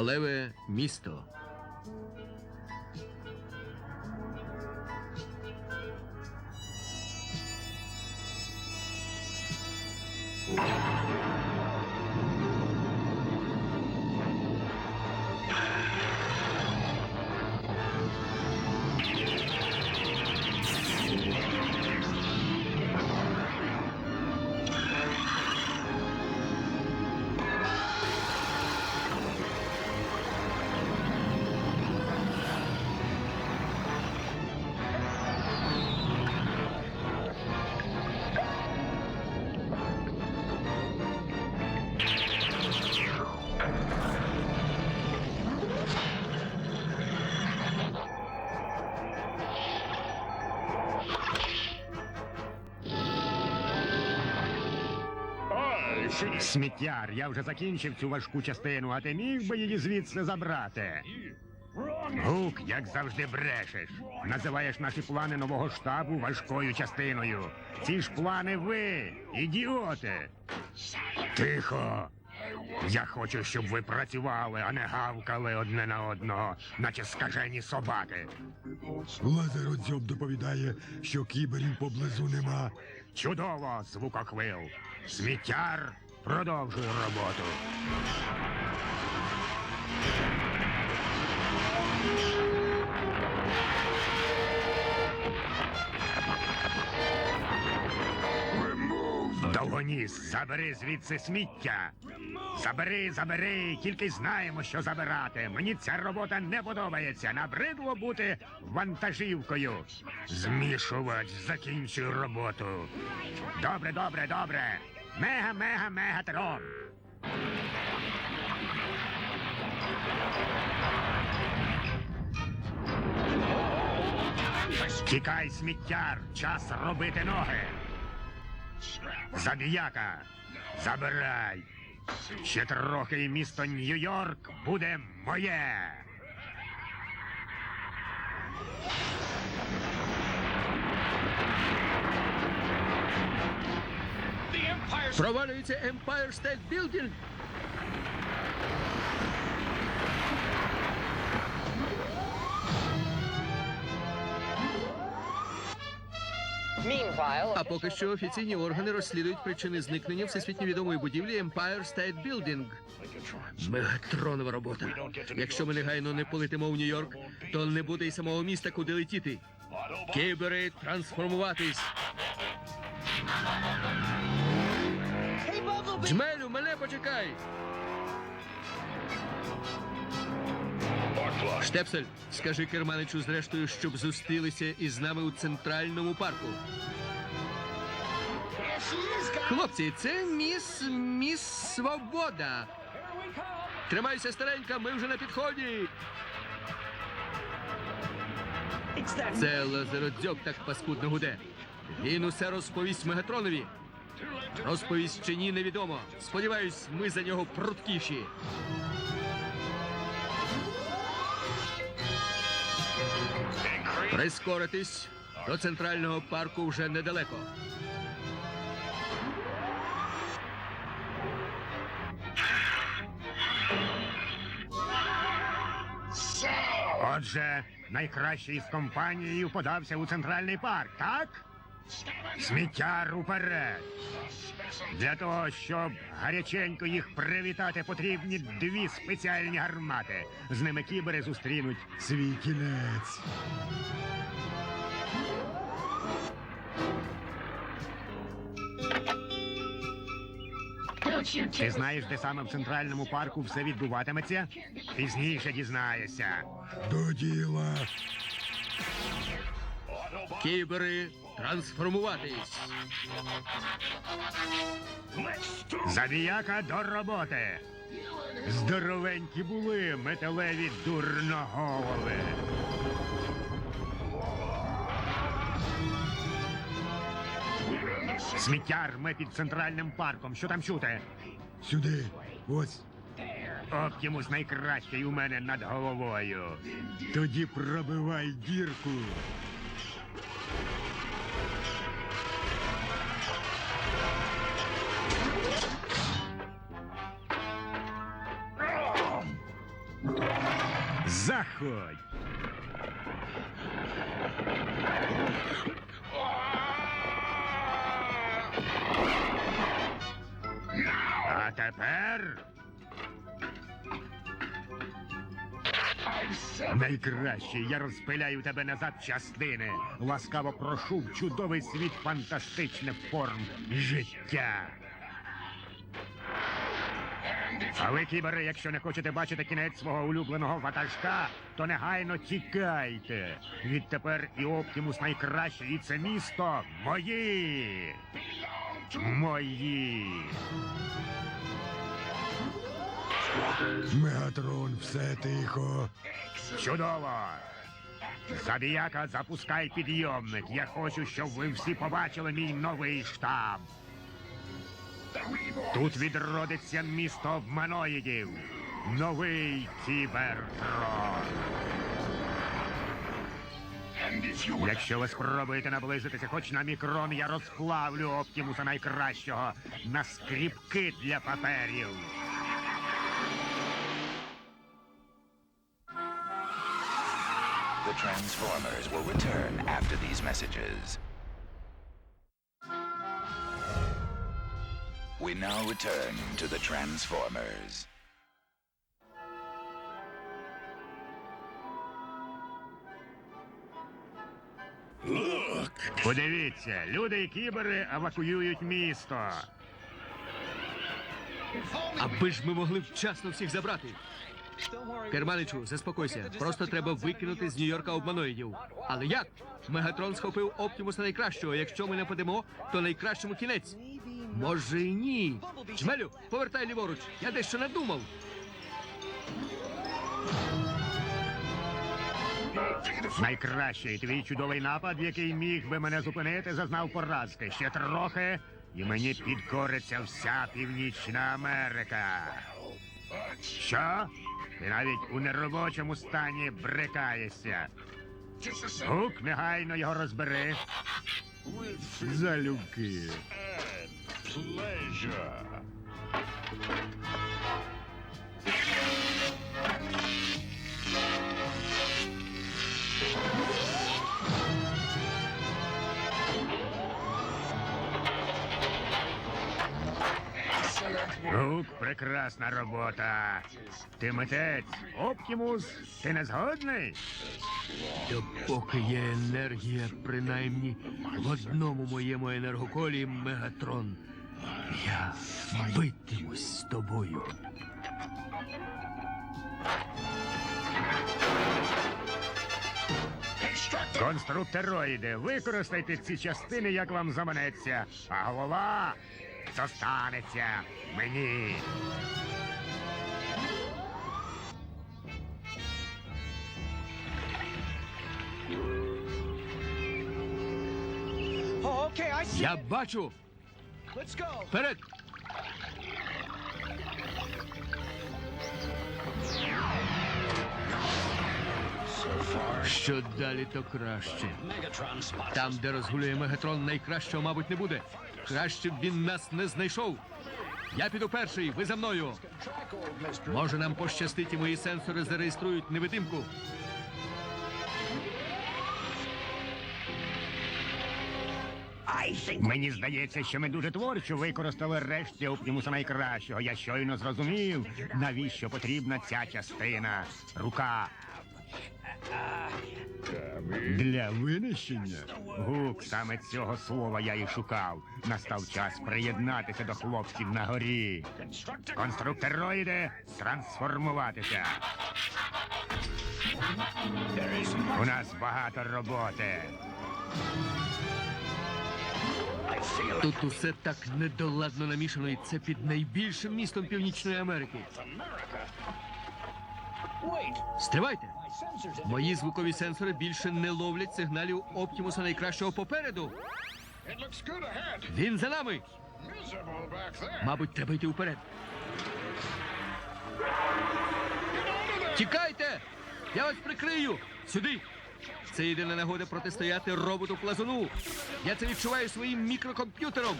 Сталеве місто. Сміттяр, я вже закінчив цю важку частину, а ти міг би її звідси забрати. Гук, як завжди, брешеш. Називаєш наші плани нового штабу важкою частиною. Ці ж плани ви, ідіоти. Тихо. Я хочу, щоб ви працювали, а не гавкали одне на одного, наче скажені собаки. Лазеродзьоб доповідає, що кіберів поблизу нема. Чудово, звукохвил. Сміттяр продовжує роботу. Довгоніс, забери звідси сміття. Забери, забери, тільки знаємо, що забирати. Мені ця робота не подобається. Набридло бути вантажівкою. Змішувач, закінчуй роботу. Добре, добре, добре. Мега, мега, мегатрон. Тікай, сміттяр, час робити ноги. Забіяка, забирай. Ще трохи і місто Нью-Йорк буде моє. Провалюється Empire State Building. А поки що офіційні органи розслідують причини зникнення всесвітньо відомої будівлі Empire State Building. Мегатронова робота. Якщо ми негайно не полетимо в Нью-Йорк, то не буде й самого міста, куди летіти. Кібери трансформуватись. Почекай. Штепсель, скажи керманичу зрештою, щоб зустрілися із нами у центральному парку. Хлопці, це міс міс Свобода. Тримайся, старенька, ми вже на підході. Це лазеродзьоб так паскудно гуде. Він усе розповість Мегатронові. Розповість чи ні, невідомо. Сподіваюсь, ми за нього пруткіші. Прискоритись до центрального парку вже недалеко. Отже, найкращий із компанією подався у центральний парк, так? Сміттяр уперед. Для того, щоб гаряченько їх привітати, потрібні дві спеціальні гармати. З ними кібери зустрінуть. Свій кінець. Ти знаєш, де саме в центральному парку все відбуватиметься? Пізніше дізнаєшся. До діла. Кібери трансформуватись. Забіяка до роботи. Здоровенькі були металеві дурноголови. Сміттяр, ми під центральним парком. Що там чути? Сюди. Ось. Оптімус найкращий у мене над головою. Тоді пробивай дірку. Заходь. А тепер найкраще я розпиляю тебе назад частини. Ласкаво прошу в чудовий світ фантастичних форм життя. А ви, кібери, якщо не хочете бачити кінець свого улюбленого ватажка, то негайно тікайте. Відтепер і Оптімус найкраще, і це місто мої. Мої. Мегатрон, все тихо. Чудово. Забіяка, запускай підйомник. Я хочу, щоб ви всі побачили мій новий штаб. Тут відродиться місто обманоїдів. Новий кібертрон. Якщо ви спробуєте наблизитися хоч на мікрон, я розплавлю Оптімуса найкращого на скріпки для паперів. The Transformers will return after these messages. We now return to the Transformers. Подивіться, люди і кібери евакуюють місто. Аби ж ми могли вчасно всіх забрати. Керманичу, заспокойся. Просто треба викинути з Нью-Йорка обманоїдів. Але як? Мегатрон схопив Оптімуса найкращого. Якщо ми нападемо, то найкращому кінець. Може і ні. Чмелю, повертай ліворуч. Я дещо надумав. Найкращий твій чудовий напад, який міг би мене зупинити, зазнав поразки. Ще трохи, і мені підкориться вся Північна Америка. Що? Ти навіть у неробочому стані брикаєшся. Гук, негайно його розбери. Залюбки. Гук, прекрасна робота. Ти митець, Оптімус, ти не згодний? Допоки є енергія, принаймні в одному моєму енергоколі Мегатрон. Я битимусь з тобою. Конструктероїди, використайте ці частини, як вам заманеться, а голова зостанеться мені. Я бачу! Let's go. Вперед! Що далі, то краще. Там, де розгулює Мегатрон, найкращого, мабуть, не буде. Краще б він нас не знайшов. Я піду перший, ви за мною. Може, нам пощастить, і мої сенсори зареєструють невидимку. Мені здається, що ми дуже творчо використали решті Оптімуса найкращого. Я щойно зрозумів, навіщо потрібна ця частина. Рука. Для винищення. Гук, саме цього слова я і шукав. Настав час приєднатися до хлопців на горі. Конструктероїди трансформуватися. У нас багато роботи. Тут усе так недоладно намішано, і це під найбільшим містом Північної Америки. Стривайте! Мої звукові сенсори більше не ловлять сигналів Оптімуса найкращого попереду. Він за нами. Мабуть, треба йти вперед. Тікайте! Я вас прикрию! Сюди! Це єдина нагода протистояти роботу плазуну. Я це відчуваю своїм мікрокомп'ютером.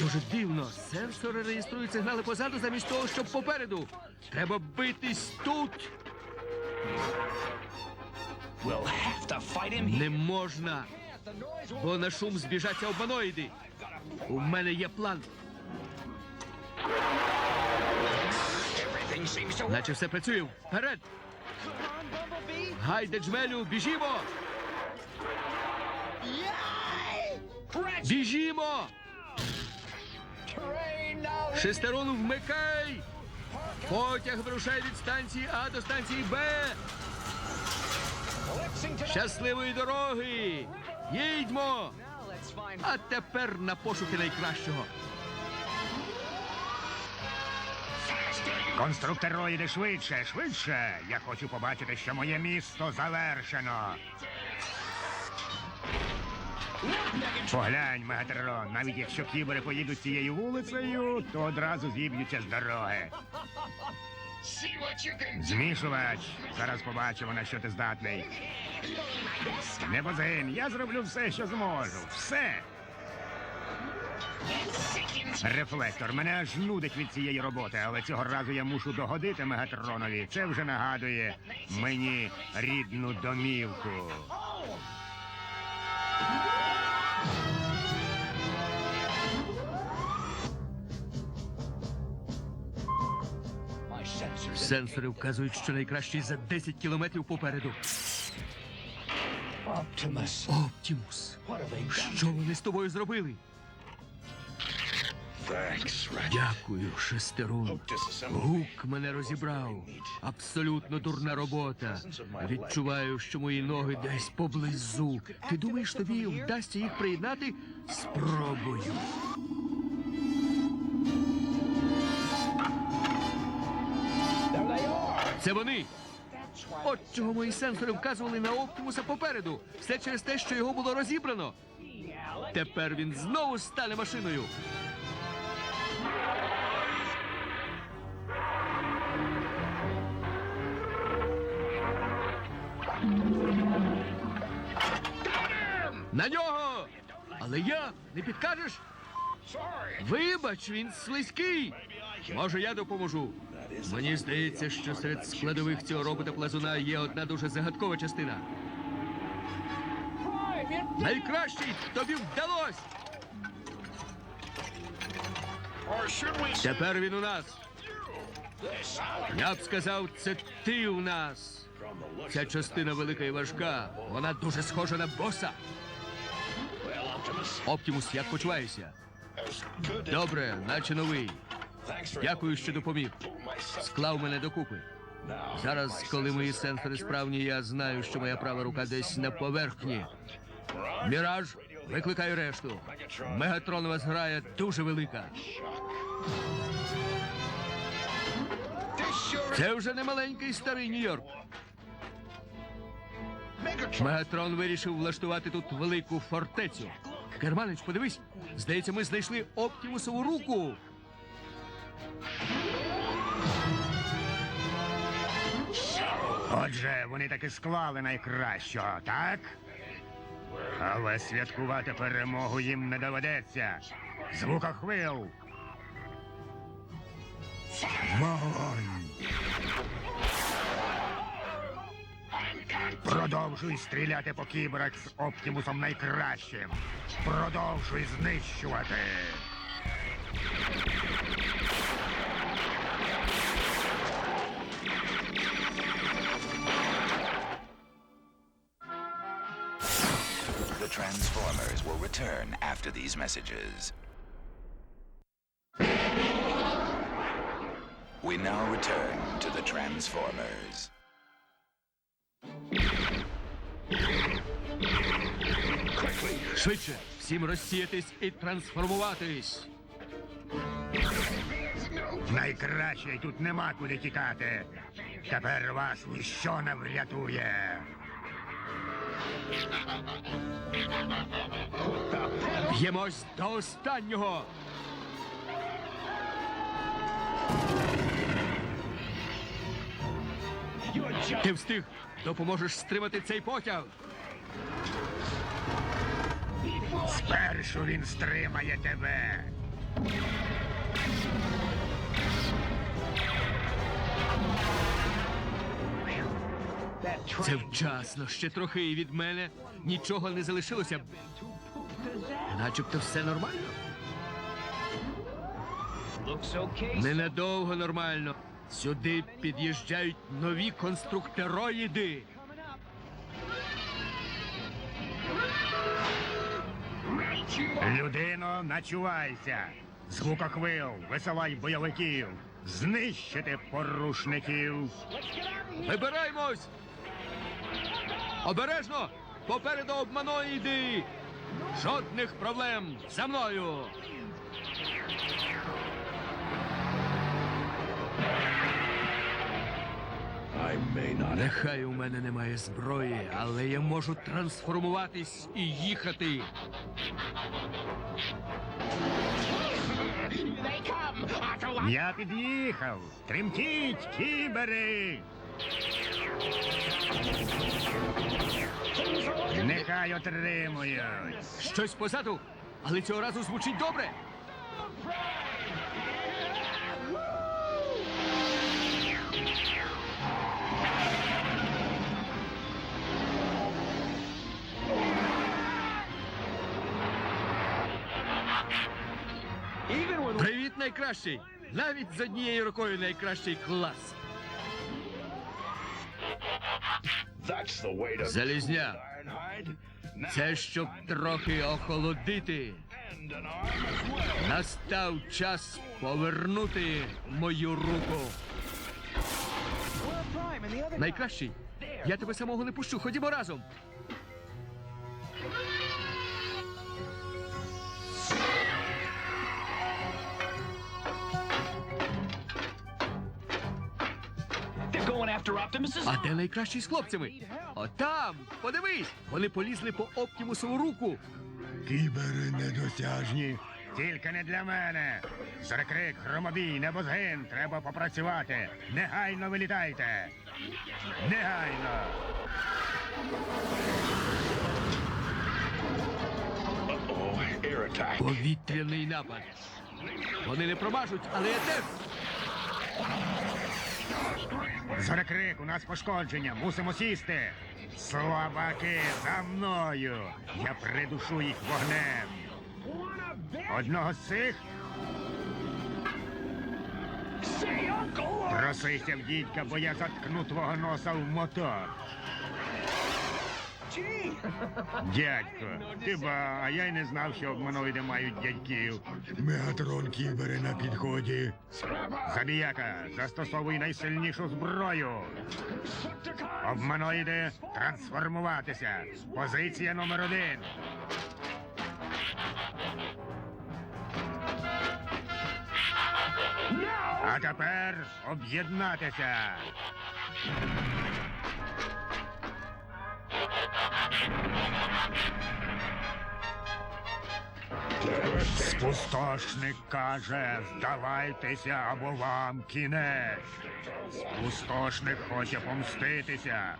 Дуже дивно. Сенсори реєструють сигнали позаду замість того, щоб попереду. Треба битись тут. We'll have to fight him Не можна, бо на шум збіжаться обманоїди. У мене є план. Наче все працює. Вперед! Гайде джмелю, біжімо! Біжімо! Train now. Шестерон вмикай! Потяг вирушає від станції А до станції Б. Щасливої дороги! Їдьмо! А тепер на пошуки найкращого. Конструктороїди швидше, швидше. Я хочу побачити, що моє місто завершено. Поглянь, Мегатрон, навіть якщо кібери поїдуть цією вулицею, то одразу зіб'ються з дороги. Змішувач. Зараз побачимо, на що ти здатний. Небозин, я зроблю все, що зможу. Все. Рефлектор, мене аж нудить від цієї роботи, але цього разу я мушу догодити Мегатронові. Це вже нагадує мені рідну домівку. Сенсори вказують, що найкращий за 10 кілометрів попереду. Done? що вони з тобою зробили? Дякую, шестерун. Гук мене розібрав. Абсолютно дурна робота. Відчуваю, що мої ноги десь поблизу. Ти думаєш, тобі вдасться їх приєднати? Спробую. Це вони. От чого мої сенсори вказували на Оптимуса попереду. Все через те, що його було розібрано. Тепер він знову стане машиною. На нього! Але я не підкажеш? Вибач, він слизький. Може, я допоможу. Мені здається, що серед складових цього робота плазуна є одна дуже загадкова частина. Найкращий тобі вдалось! Тепер він у нас. Я б сказав, це ти у нас. Ця частина велика і важка. Вона дуже схожа на боса. Оптимус, як почуваєшся? Добре, наче новий. Дякую, що допоміг. Склав мене докупи. Зараз, коли мої сенсори справні, я знаю, що моя права рука десь на поверхні. Міраж, викликай решту. Мегатронова зграя дуже велика. Це вже не маленький старий Нью-Йорк. Мегатрон вирішив влаштувати тут велику фортецю. Керманич, подивись, здається, ми знайшли Оптімусову руку. Отже, вони таки склали найкращого, так? Але святкувати перемогу їм не доведеться. Звукохвил. Вогонь. Продовжуй стріляти по кіберах з Оптімусом найкращим. Продовжуй знищувати. The Transformers will return after these messages. We now return to the Transformers. Швидше, всім розсіятись і трансформуватись. Найкраще тут нема куди тікати. Тепер вас ніщо не врятує. Б'ємось до останнього. Ти встиг, допоможеш стримати цей потяг. Спершу він стримає тебе. Це вчасно. Ще трохи і від мене нічого не залишилося. Начебто все нормально. Ненадовго нормально. Сюди під'їжджають нові конструктероїди. Людино, начувайся. Звукохвил, висилай бойовиків. Знищити порушників. Вибираємось! Обережно! Попереду обманоїди! Жодних проблем! За мною! Нехай у мене немає зброї, але я можу трансформуватись і їхати. Я під'їхав. Тремтіть, кібери. Нехай отримують. Щось позаду, але цього разу звучить добре. Найкращий! Навіть з однією рукою найкращий клас. Залізня. Це щоб трохи охолодити. Настав час повернути мою руку. Найкращий. Я тебе самого не пущу. Ходімо разом. А де найкращий з хлопцями? Отам! Подивись! Вони полізли по Оптімусову руку. Кібери недосяжні. Тільки не для мене. Зарекрик, громобій, небозгин. Треба попрацювати. Негайно вилітайте. Негайно. Повітряний напад. Вони не промажуть, але я теж. Зорекрик, у нас пошкодження. Мусимо сісти. Слабаки, за мною. Я придушу їх вогнем. Одного з цих просися в дідька, бо я заткну твого носа в мотор. Дядько, ти ба, а я й не знав, що обманоїди мають дядьків. Мегатрон кібери на підході. Забіяка, застосовуй найсильнішу зброю. Обманоїди трансформуватися. Позиція номер один. А тепер об'єднатися. Спустошник каже, здавайтеся або вам кінець. Спустошник хоче помститися.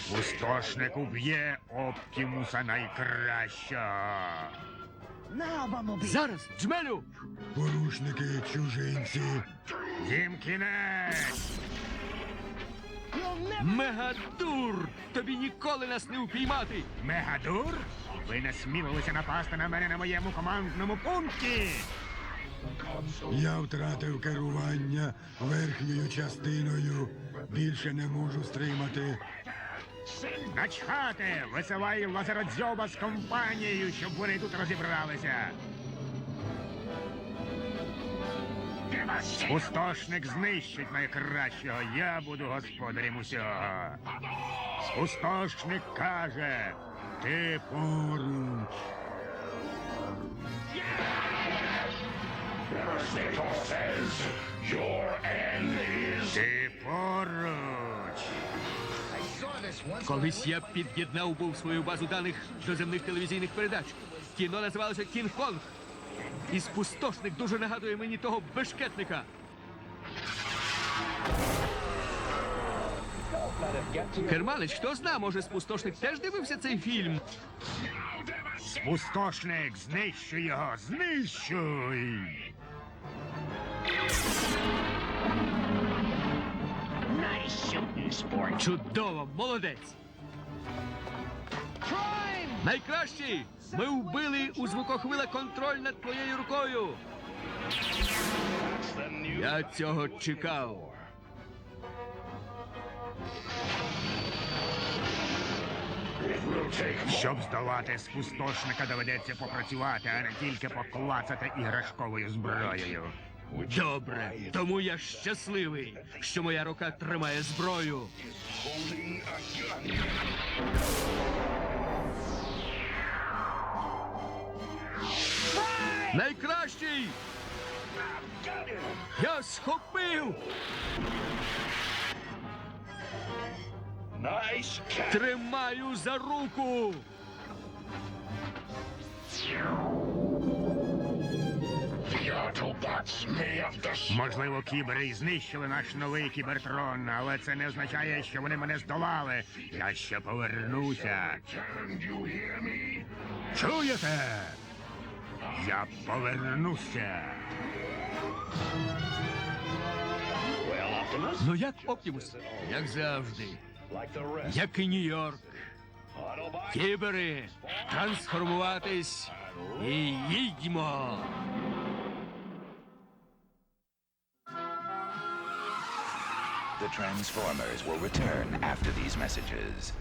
Спустошник уб'є Оптімуса найкращого. Зараз, джмелю! Порушники чужинці. Їм кінець. Мегадур! Тобі ніколи нас не упіймати! Мегадур? Ви не смілилися напасти на мене на моєму командному пункті. Я втратив керування верхньою частиною. Більше не можу стримати. Начхати! Висилай лазеродзьоба з компанією, щоб вони тут розібралися. Спустошник знищить найкращого. Я буду господарем усього. Спустошник каже, ти поруч. Ти поруч. Колись я під'єднав був свою базу даних до земних телевізійних передач. Кіно називалося Кінг-Конг. І спустошник дуже нагадує мені того бешкетника. Керманич, хто зна, може спустошник теж дивився цей фільм? Спустошник, знищуй його, знищуй! Чудово, молодець. Найкращий! Ми вбили у звукохвиле контроль над твоєю рукою. Я цього чекав. Щоб здолати спустошника, доведеться попрацювати, а не тільки поклацати іграшковою зброєю. Добре, тому я щасливий, що моя рука тримає зброю. Найкращий! Я схопив! Тримаю за руку! Можливо, кібери й знищили наш новий кібертрон, але це не означає, що вони мене здолали. Я ще повернуся. Чуєте? Я повернуся. Ну як Оптімус? Як завжди. Як і Нью-Йорк. Кібери, трансформуватись і їдьмо! The Transformers will return after these messages.